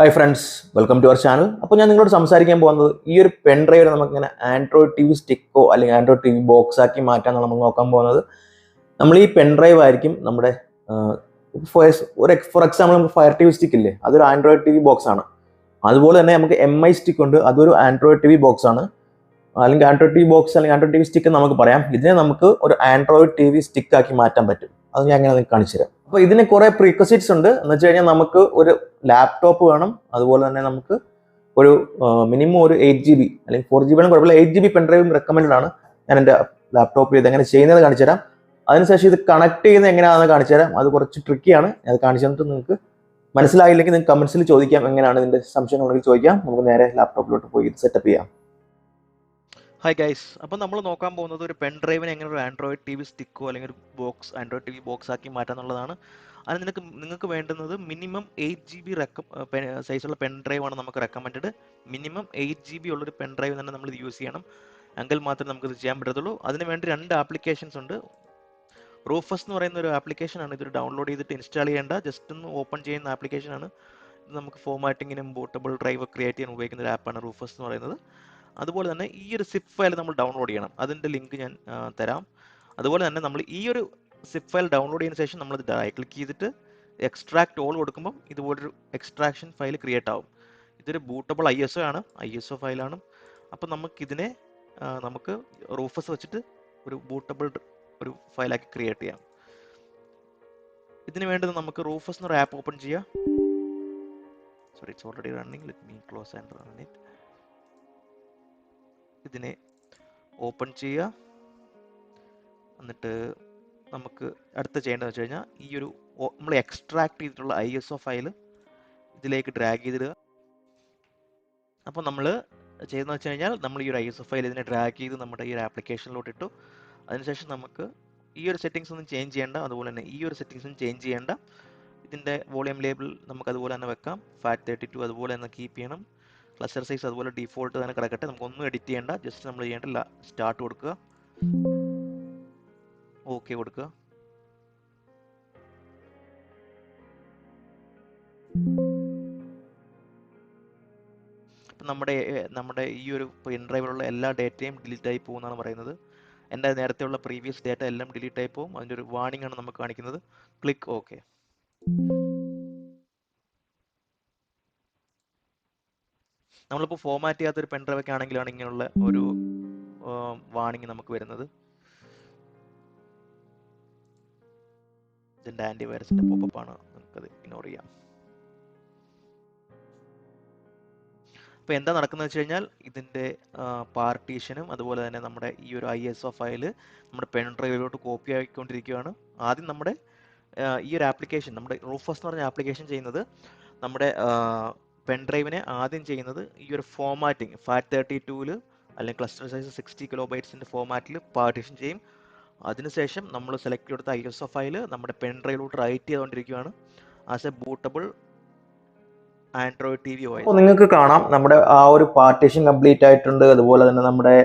Hi friends welcome to our channel അപ്പോൾ ഞാൻ നിങ്ങളോട് സംസാരിക്കാൻ പോകുന്നത് ഈ ഒരു പെൻ ഡ്രൈവർ നമുക്കിങ്ങനെ ആൻഡ്രോയിഡ് ടി വി സ്റ്റിക്കോ അല്ലെങ്കിൽ ആൻഡ്രോയിഡ് ടി വി ബോക്സ് ആക്കി നമ്മൾ നോക്കാൻ പോകുന്നത്. നമ്മൾ ഈ പെൻ ഡ്രൈവ് ആയിരിക്കും നമ്മുടെ ഒരു ഫോർ എക്സാമ്പിൾ നമുക്ക് ഫയർ ടി വി സ്റ്റിക്ക് ഇല്ലേ? അതൊരു ആൻഡ്രോയിഡ് ടി വി ബോക്സ് ആണ്. അതുപോലെ തന്നെ നമുക്ക് എം ഐ സ്റ്റിക്ക് ഉണ്ട്. അതൊരു ആൻഡ്രോയിഡ് ടി വി ബോക്സ് ആണ്. അല്ലെങ്കിൽ ആൻഡ്രോയിഡ് ടി വി ബോക്സ് അല്ലെങ്കിൽ ആൻഡ്രോയിഡ് ടി വി സ്റ്റിക്ക് നമുക്ക് പറയാം. ഇതിനെ നമുക്ക് ഒരു ആൻഡ്രോയിഡ് ടി വി സ്റ്റിക്ക് ആക്കി മാറ്റാൻ പറ്റും. അത് ഞാൻ അങ്ങനെ കാണിച്ചു തരാം. അപ്പോൾ ഇതിന് കുറേ പ്രീക്വസിറ്റ്സ് ഉണ്ട്. എന്ന് വെച്ച് കഴിഞ്ഞാൽ നമുക്ക് ഒരു ലാപ്ടോപ്പ് വേണം. അതുപോലെ തന്നെ നമുക്ക് ഒരു മിനിമം ഒരു എയ്റ്റ് ജി ബി അല്ലെങ്കിൽ ഫോർ ജി ബി ആണ് കുഴപ്പമില്ല. എയ്റ്റ് ജി ബി പെൻഡ്രൈവും റെക്കമെൻഡ് ആണ്. ഞാൻ എന്റെ ലാപ്ടോപ്പിൽ ഇത് എങ്ങനെ ചെയ്യുന്നത് കാണിച്ചു തരാം. അതിനുശേഷം ഇത് കണക്ട് ചെയ്യുന്നത് എങ്ങനെയാണെന്ന് കാണിച്ചു തരാം. അത് കുറച്ച് ട്രിക്കിയാണ് അത് കാണിച്ചു തന്നിട്ട് നിങ്ങൾക്ക് മനസ്സിലായില്ലെങ്കിൽ നിങ്ങൾക്ക് കമൻസിൽ ചോദിക്കാം. എങ്ങനെയാണ് ഇതിന്റെ സംശയങ്ങളുണ്ടെങ്കിൽ ചോദിക്കാം. നമുക്ക് നേരെ ലാപ്ടോപ്പിലോട്ട് പോയി ഇത് സെറ്റപ്പ് ചെയ്യാം. ഹായ് ഗൈസ് അപ്പം നമ്മൾ നോക്കാൻ പോകുന്നത് ഒരു പെൻ ഡ്രൈവിനെ എങ്ങനെ ഒരു ആൻഡ്രോയിഡ് ടി വി സ്റ്റിക്കോ അല്ലെങ്കിൽ ഒരു box Android T V box ആക്കി മാറ്റാന്നുള്ളതാണ് അത് നിനക്ക് നിങ്ങൾക്ക് വേണ്ടുന്നത് മിനിമം എയ്റ്റ് ജി ബി റെക്ക സൈസുള്ള പെൻ ഡ്രൈവാണ് നമുക്ക് recommend minimum eight G B ഉള്ളൊരു പെൻ ഡ്രൈവ് തന്നെ നമ്മൾ ഇത് യൂസ് ചെയ്യണം. എങ്കിൽ മാത്രമേ നമുക്ക് ഇത് ചെയ്യാൻ പറ്റത്തുള്ളൂ. അതിന് വേണ്ടി രണ്ട് ആപ്ലിക്കേഷൻസ് ഉണ്ട്. റൂഫസ് എന്ന് പറയുന്ന ഒരു ആപ്ലിക്കേഷൻ ആണ് ഇതൊരു ഡൗൺലോഡ് ചെയ്തിട്ട് ഇൻസ്റ്റാൾ ചെയ്യേണ്ട. ജസ്റ്റ് ഒന്ന് ഓപ്പൺ ചെയ്യുന്ന ആപ്ലിക്കേഷൻ ആണ്. നമുക്ക് ഫോമാറ്റിങ്ങിനും ബോട്ടബിൾ ഡ്രൈവ് ക്രിയേറ്റ് ചെയ്യാൻ ഉപയോഗിക്കുന്ന ഒരു ആപ്പാണ് റൂഫസ് എന്ന് പറയുന്നത്. അതുപോലെ തന്നെ ഈ ഒരു സിപ്പ് ഫയൽ നമ്മൾ ഡൗൺലോഡ് ചെയ്യണം. അതിന്റെ ലിങ്ക് ഞാൻ തരാം. അതുപോലെ തന്നെ നമ്മൾ ഈ ഒരു സിപ്പ് ഫയൽ ഡൗൺലോഡ് ചെയ്യുന്ന ശേഷം നമ്മൾ ക്ലിക്ക് ചെയ്തിട്ട് എക്സ്ട്രാക്ട് ഓൾ കൊടുക്കുമ്പോൾ ഇതുപോലൊരു എക്സ്ട്രാക്ഷൻ ഫയൽ ക്രിയേറ്റ് ആവും. ഇതൊരു ബൂട്ടബിൾ ഐ എസ് ഒ ആണ്. ഐ എസ് ഒ ഫയലാണ് അപ്പം നമുക്കിതിനെ നമുക്ക് റൂഫസ് വെച്ചിട്ട് ഒരു ബൂട്ടബിൾ ഒരു ഫയലാക്കി ക്രിയേറ്റ് ചെയ്യാം. ഇതിന് വേണ്ടത് നമുക്ക് റൂഫസ് എന്നൊരു ആപ്പ് ഓപ്പൺ ചെയ്യാം. Sorry it's already running let me close and run it ഇതിനെ ഓപ്പൺ ചെയ്യുക. എന്നിട്ട് നമുക്ക് അടുത്ത ചെയ്യേണ്ടതെന്ന് വെച്ച് കഴിഞ്ഞാൽ ഈ ഒരു നമ്മൾ എക്സ്ട്രാക്ട് ചെയ്തിട്ടുള്ള ഐ എസ് ഒ ഫയൽ ഇതിലേക്ക് ഡ്രാഗ് ചെയ്തിടുക. അപ്പോൾ നമ്മൾ ചെയ്യുന്നത് വെച്ച് കഴിഞ്ഞാൽ നമ്മൾ ഈ ഒരു ഐ എസ് ഒ ഫയൽ ഇതിനെ ഡ്രാഗ് ചെയ്ത് നമ്മുടെ ഈ ഒരു ആപ്ലിക്കേഷനിലോട്ട് ഇട്ടു. അതിനുശേഷം നമുക്ക് ഈ ഒരു സെറ്റിങ്സ് ഒന്നും ചേഞ്ച് ചെയ്യേണ്ട. അതുപോലെ തന്നെ ഈ ഒരു സെറ്റിങ്സ് സെറ്റിങ്സും ചേഞ്ച് ചെയ്യേണ്ട. ഇതിന്റെ വോളിയം ലേബിൾ നമുക്ക് അതുപോലെ തന്നെ വെക്കാം. ഫാറ്റ് തേർട്ടി ടു അതുപോലെ തന്നെ കീപ്പ് ചെയ്യണം. ക്ലസ്റ്റർ സൈസ് അതുപോലെ ഡിഫോൾട്ട് തന്നെ കിടക്കട്ടെ. നമുക്കൊന്നും എഡിറ്റ് ചെയ്യേണ്ട. ജസ്റ്റ് നമ്മൾ ചെയ്യേണ്ട സ്റ്റാർട്ട് കൊടുക്കുക. ഓക്കെ കൊടുക്കുക. നമ്മുടെ നമ്മുടെ ഈ ഒരു പെൻ ഡ്രൈവിലുള്ള എല്ലാ ഡേറ്റയും ഡിലീറ്റ് ആയി പോകുമെന്നാണ് പറയുന്നത്. എന്റെ നേരത്തെയുള്ള പ്രീവിയസ് ഡേറ്റ എല്ലാം ഡിലീറ്റ് ആയി പോകും. അതിന്റെ ഒരു വാണിംഗ് ആണ് നമുക്ക് കാണിക്കുന്നത്. ക്ലിക്ക് ഓക്കെ നമ്മളിപ്പോൾ ഫോമാറ്റ് ചെയ്യാത്ത ഒരു പെൻഡ്രൈവ് ഒക്കെ ആണെങ്കിലാണ് ഇങ്ങനെയുള്ള ഒരു വാണിംഗ് നമുക്ക് വരുന്നത്. ഇതിന്റെ ആന്റിവൈറസിന്റെ പോപ്പപ്പ് ആണ്. നമുക്കത് ഇഗ്നോർ ചെയ്യാം. അപ്പോൾ എന്താ നടക്കുന്നത് വെച്ച് കഴിഞ്ഞാൽ ഇതിന്റെ പാർട്ടീഷനും അതുപോലെ തന്നെ നമ്മുടെ ഈ ഒരു ഐ എസ് ഒ ഫയൽ നമ്മുടെ പെൻ ഡ്രൈവിലോട്ട് കോപ്പി ആയിക്കൊണ്ടിരിക്കുകയാണ്. ആദ്യം നമ്മുടെ ഈ ഒരു ആപ്ലിക്കേഷൻ നമ്മുടെ റൂഫസ് എന്ന് പറഞ്ഞ ആപ്ലിക്കേഷൻ ചെയ്യുന്നത് നമ്മുടെ പെൻ ഡ്രൈവിനെ ആദ്യം ചെയ്യുന്നത് ഈ ഒരു ഫോമാറ്റിംഗ് ഫാറ്റ് തേർട്ടി ടൂവിൽ അല്ലെങ്കിൽ ക്ലസ്റ്റർ സൈസ് സിക്സ്റ്റി കിലോ ബൈറ്റ്സിന്റെ ഫോമാറ്റിൽ പാർട്ടീഷൻ ചെയ്യും. അതിനുശേഷം നമ്മൾ സെലക്ട് ചെയ്തെടുത്ത ഐ എസ് ഒ ഫയൽ നമ്മുടെ പെൻ ഡ്രൈവിലോട്ട് റൈറ്റ് ചെയ്തുകൊണ്ടിരിക്കുകയാണ്. As a bootable Android T V അപ്പോൾ നിങ്ങൾക്ക് കാണാം നമ്മുടെ ആ ഒരു പാർട്ടീഷൻ കംപ്ലീറ്റ് ആയിട്ടുണ്ട്. അതുപോലെ തന്നെ നമ്മുടെ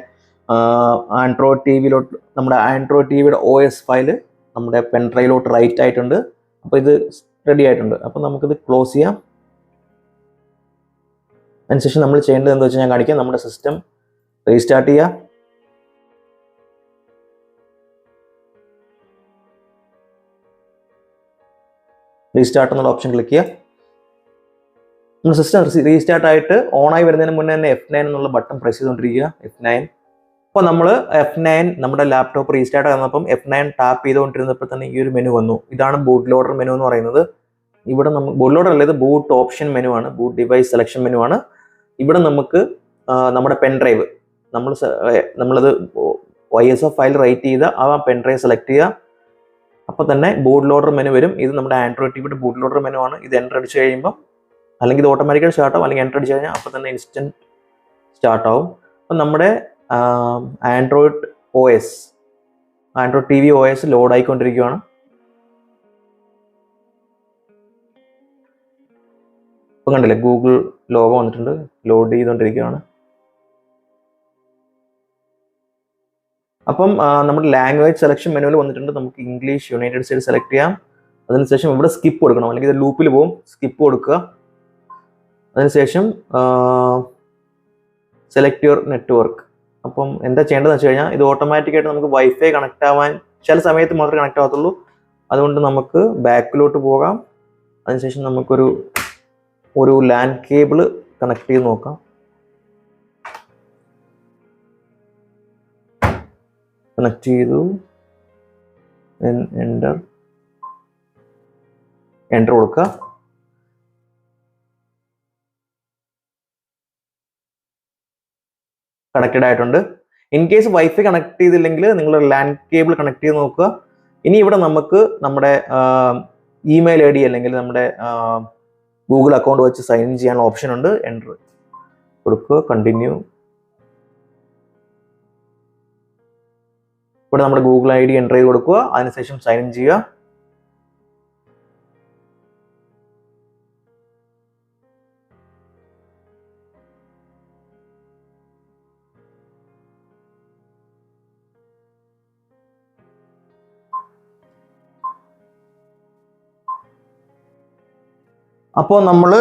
ആൻഡ്രോയിഡ് ടി വിയിലോട്ട് നമ്മുടെ ആൻഡ്രോയിഡ് ടി വിയുടെ ഒ എസ് ഫയൽ നമ്മുടെ പെൻ ഡ്രൈവിലോട്ട് റൈറ്റ് ആയിട്ടുണ്ട്. അപ്പോൾ ഇത് റെഡി ആയിട്ടുണ്ട്. അപ്പോൾ നമുക്കിത് ക്ലോസ് ചെയ്യാം. അതിനുശേഷം നമ്മൾ ചെയ്യേണ്ടത് എന്താ വെച്ചാൽ ഞാൻ കാണിക്കാം. നമ്മുടെ സിസ്റ്റം റീസ്റ്റാർട്ട് ചെയ്യുക റീസ്റ്റാർട്ട് എന്നുള്ള ഓപ്ഷൻ ക്ലിക്ക് ചെയ്യുക. നമ്മുടെ സിസ്റ്റം റീസ്റ്റാർട്ട് ആയിട്ട് ഓണായി വരുന്നതിന് മുന്നേ തന്നെ എഫ് നയൻ എന്നുള്ള ബട്ടൺ പ്രസ് ചെയ്തുകൊണ്ടിരിക്കുക. എഫ് നയൻ അപ്പോൾ നമ്മൾ എഫ് നയൻ നമ്മുടെ ലാപ്ടോപ്പ് റീസ്റ്റാർട്ട് ആകുന്നപ്പം എഫ് നയൻ ടാപ്പ് ചെയ്തുകൊണ്ടിരുന്നപ്പോൾ തന്നെ ഈ ഒരു മെനു വന്നു. ഇതാണ് ബൂട്ട് ലോഡർ മെനു എന്ന് പറയുന്നത്. ഇവിടെ നമ്മൾ ബൂട്ട് ലോഡർ അല്ല ബൂട്ട് ഓപ്ഷൻ മെനു ആണ്. ബൂട്ട് ഡിവൈസ് സെലക്ഷൻ മെനു ആണ്. ഇവിടെ നമുക്ക് നമ്മുടെ പെൻ ഡ്രൈവ് നമ്മൾ നമ്മളത് Y S F file write ചെയ്ത് ആ പെൻ ഡ്രൈവ് സെലക്ട് ചെയ്യുക. അപ്പോൾ തന്നെ ബൂട്ട് ലോഡർ മെനു വരും. ഇത് നമ്മുടെ ആൻഡ്രോയിഡ് ടിവിയുടെ ബൂട്ട് ലോഡർ മെനു ആണ്. ഇത് എന്റർ അടിച്ച് കഴിയുമ്പോൾ അല്ലെങ്കിൽ ഇത് ഓട്ടോമാറ്റിക്കൽ സ്റ്റാർട്ട് ആവും. അല്ലെങ്കിൽ എന്റർ അടിച്ച് കഴിഞ്ഞാൽ അപ്പോൾ തന്നെ ഇൻസ്റ്റന്റ് സ്റ്റാർട്ട് ആവും. അപ്പം നമ്മുടെ Android O S Android T V O S load ആയിക്കൊണ്ടിരിക്കുകയാണ് ഇപ്പം കണ്ടില്ലേ ഗൂഗിൾ ലോഗോ വന്നിട്ടുണ്ട് ലോഡ് ചെയ്തുകൊണ്ടിരിക്കുകയാണ് അപ്പം നമ്മുടെ ലാംഗ്വേജ് സെലക്ഷൻ മെനുവിൽ വന്നിട്ടുണ്ട് നമുക്ക് ഇംഗ്ലീഷ് യുണൈറ്റഡ് സ്റ്റേറ്റ് സെലക്ട് ചെയ്യാം. അതിനുശേഷം ഇവിടെ സ്കിപ്പ് കൊടുക്കണം അല്ലെങ്കിൽ ഇത് ലൂപ്പിൽ പോകും സ്കിപ്പ് കൊടുക്കുക. അതിനുശേഷം സെലക്ട് യുവർ നെറ്റ്വർക്ക് അപ്പം എന്താ ചെയ്യേണ്ടതെന്ന് വെച്ച് കഴിഞ്ഞാൽ ഇത് ഓട്ടോമാറ്റിക്കായിട്ട് നമുക്ക് വൈഫൈ കണക്ട് ആവാൻ ചില സമയത്ത് മാത്രമേ കണക്ട് ആവത്തുള്ളൂ. അതുകൊണ്ട് നമുക്ക് ബാക്കിലോട്ട് പോകാം. അതിനുശേഷം നമുക്കൊരു ഒരു ലാൻഡ് കേബിൾ കണക്ട് ചെയ്ത് നോക്കാം. കണക്ട് ചെയ്തു. എന്റർ എന്റർ കൊടുക്കുക. കണക്റ്റഡ് ആയിട്ടുണ്ട്. ഇൻ കേസ് വൈഫൈ കണക്ട് ചെയ്തില്ലെങ്കിൽ നിങ്ങൾ ലാൻഡ് കേബിൾ കണക്ട് ചെയ്ത് നോക്കുക. ഇനി ഇവിടെ നമുക്ക് നമ്മുടെ ഇമെയിൽ ഐ ഡി അല്ലെങ്കിൽ നമ്മുടെ ഗൂഗിൾ അക്കൗണ്ട് വെച്ച് സൈൻ ഇൻ ചെയ്യാൻ ഓപ്ഷൻ ഉണ്ട്. എന്റർ കൊടുക്കുക. കണ്ടിന്യൂ ഇവിടെ നമ്മുടെ ഗൂഗിൾ ഐ ഡി എന്റർ ചെയ്ത് കൊടുക്കുക. അതിനുശേഷം സൈൻ ഇൻ ചെയ്യുക. അപ്പോൾ നമ്മൾ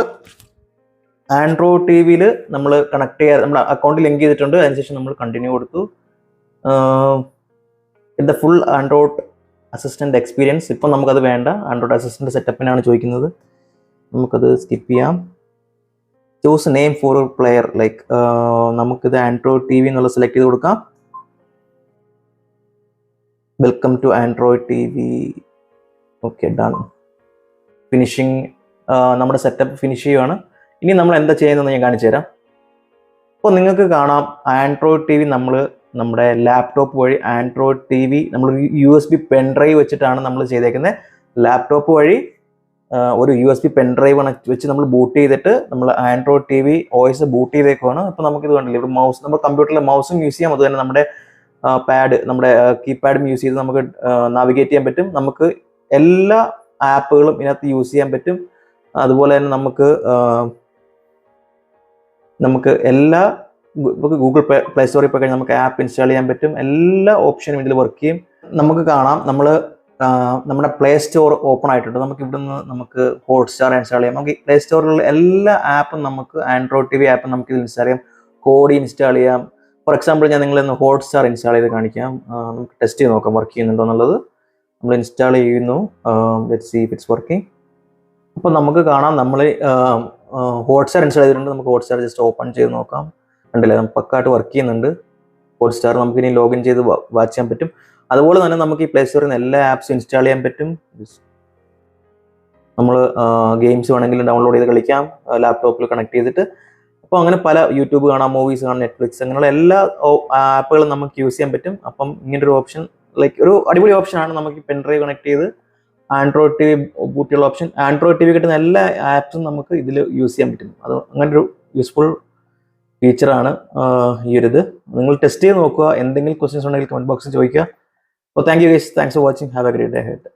ആൻഡ്രോയിഡ് ടി വിയിൽ നമ്മൾ കണക്ട് ചെയ്യാൻ നമ്മുടെ അക്കൗണ്ട് ലിങ്ക് ചെയ്തിട്ടുണ്ട് അതിനുശേഷം നമ്മൾ കണ്ടിന്യൂ കൊടുത്തു. ഇത് ഫുൾ ആൻഡ്രോയിഡ് അസിസ്റ്റന്റ് എക്സ്പീരിയൻസ് ഇപ്പം നമുക്കത് വേണ്ട. ആൻഡ്രോയിഡ് അസിസ്റ്റന്റ് സെറ്റപ്പിനാണ് ചോദിക്കുന്നത്. നമുക്കത് സ്കിപ്പ് ചെയ്യാം. Choose name for player like നമുക്കിത് ആൻഡ്രോയിഡ് ടി വി എന്നുള്ള സെലക്ട് ചെയ്ത് കൊടുക്കാം. Welcome to Android T V okay done finishing നമ്മുടെ സെറ്റപ്പ് ഫിനിഷ് ചെയ്യുവാണ്. ഇനി നമ്മൾ എന്താ ചെയ്യുന്നതെന്ന് ഞാൻ കാണിച്ചു തരാം. അപ്പോൾ നിങ്ങൾക്ക് കാണാം ആൻഡ്രോയിഡ് ടി വി നമ്മൾ നമ്മുടെ ലാപ്ടോപ്പ് വഴി ആൻഡ്രോയിഡ് ടി വി നമ്മൾ U S B pen drive വെച്ചിട്ടാണ് നമ്മൾ ചെയ്തേക്കുന്നത് ലാപ്ടോപ്പ് വഴി ഒരു U S B pen drive വെച്ച് നമ്മൾ ബൂട്ട് ചെയ്തിട്ട് നമ്മൾ Android T V OS boot ചെയ്തേക്കുവാണ്. അപ്പോൾ നമുക്കിത് കണ്ടില്ലേ ഇവിടെ മൗസ് നമ്മൾ കമ്പ്യൂട്ടറിലെ മൗസും യൂസ് ചെയ്യാം. അതുതന്നെ നമ്മുടെ പാഡ് നമ്മുടെ കീപാഡും യൂസ് ചെയ്ത് നമുക്ക് നാവിഗേറ്റ് ചെയ്യാൻ പറ്റും. നമുക്ക് എല്ലാ ആപ്പുകളും ഇതിനകത്ത് യൂസ് ചെയ്യാൻ പറ്റും. അതുപോലെ തന്നെ നമുക്ക് നമുക്ക് എല്ലാ നമുക്ക് ഗൂഗിൾ പ്ലേ പ്ലേ സ്റ്റോറിൽ പോയി കഴിഞ്ഞാൽ നമുക്ക് ആപ്പ് ഇൻസ്റ്റാൾ ചെയ്യാൻ പറ്റും. എല്ലാ ഓപ്ഷനും ഇതിൽ വർക്ക് ചെയ്യും. നമുക്ക് കാണാം നമ്മൾ നമ്മുടെ പ്ലേ സ്റ്റോർ ഓപ്പൺ ആയിട്ടുണ്ട്. നമുക്ക് ഇവിടുന്ന് നമുക്ക് ഹോട്ട്സ്റ്റാർ ഇൻസ്റ്റാൾ ചെയ്യാം. നമുക്ക് പ്ലേ സ്റ്റോറിലുള്ള എല്ലാ ആപ്പും നമുക്ക് ആൻഡ്രോയിഡ് ടി വി ആപ്പും നമുക്ക് ഇതിൽ ഇൻസ്റ്റാൾ ചെയ്യാം. കോഡി ഇൻസ്റ്റാൾ ചെയ്യാം. ഫോർ എക്സാമ്പിൾ ഞാൻ നിങ്ങളെ ഹോട്ട്സ്റ്റാർ ഇൻസ്റ്റാൾ ചെയ്ത് കാണിക്കാം. നമുക്ക് ടെസ്റ്റ് ചെയ്ത് നോക്കാം വർക്ക് ചെയ്യുന്നുണ്ടോ എന്നുള്ളത്. നമ്മൾ ഇൻസ്റ്റാൾ ചെയ്യുന്നു. ലെറ്റ് സി ഇറ്റ്സ് വർക്കിംഗ് അപ്പോൾ നമുക്ക് കാണാം നമ്മൾ ഹോട്ട്സ്റ്റാർ ഇൻസ്റ്റാൾ ചെയ്തിട്ടുണ്ട്. നമുക്ക് ഹോട്ട്സ്റ്റാർ ജസ്റ്റ് ഓപ്പൺ ചെയ്ത് നോക്കാം. കണ്ടില്ലേ? നമുക്ക് പക്കായിട്ട് വർക്ക് ചെയ്യുന്നുണ്ട്. ഹോട്ട്സ്റ്റാർ നമുക്ക് ഇനി ലോഗിൻ ചെയ്ത് വാച്ച് ചെയ്യാൻ പറ്റും. അതുപോലെ തന്നെ നമുക്ക് ഈ പ്ലേ സ്റ്റോറിൽ നിന്ന് എല്ലാ ആപ്സും ഇൻസ്റ്റാൾ ചെയ്യാൻ പറ്റും. നമ്മൾ ഗെയിംസ് വേണമെങ്കിൽ ഡൗൺലോഡ് ചെയ്ത് കളിക്കാം. ലാപ്ടോപ്പിൽ കണക്ട് ചെയ്തിട്ട്. അപ്പോൾ അങ്ങനെ പല യൂട്യൂബ് കാണാം മൂവീസ് കാണാം നെറ്റ്ഫ്ലിക്സ് അങ്ങനെയുള്ള എല്ലാ ആപ്പുകളും നമുക്ക് യൂസ് ചെയ്യാൻ പറ്റും. അപ്പം ഇങ്ങനൊരു ഓപ്ഷൻ ലൈക്ക് ഒരു അടിപൊളി ഓപ്ഷനാണ് നമുക്ക് പെൻ ഡ്രൈവ് കണക്ട് ചെയ്ത് ആൻഡ്രോയിഡ് ടി വി ബൂട്ടിയുള്ള ഓപ്ഷൻ ആൻഡ്രോയിഡ് ടി വി കിട്ടുന്ന എല്ലാ ആപ്സും നമുക്ക് ഇതിൽ യൂസ് ചെയ്യാൻ പറ്റും. അത് അങ്ങനെ ഒരു യൂസ്ഫുൾ ഫീച്ചറാണ് ഈ ഒരു ഇത്. നിങ്ങൾ ടെസ്റ്റ് ചെയ്ത് നോക്കുക. എന്തെങ്കിലും ക്വസ്റ്റ്യൻസ് ഉണ്ടെങ്കിൽ കമന്റ് ബോക്സിൽ ചോദിക്കുക. അപ്പോൾ thank you guys thanks for watching have a great day head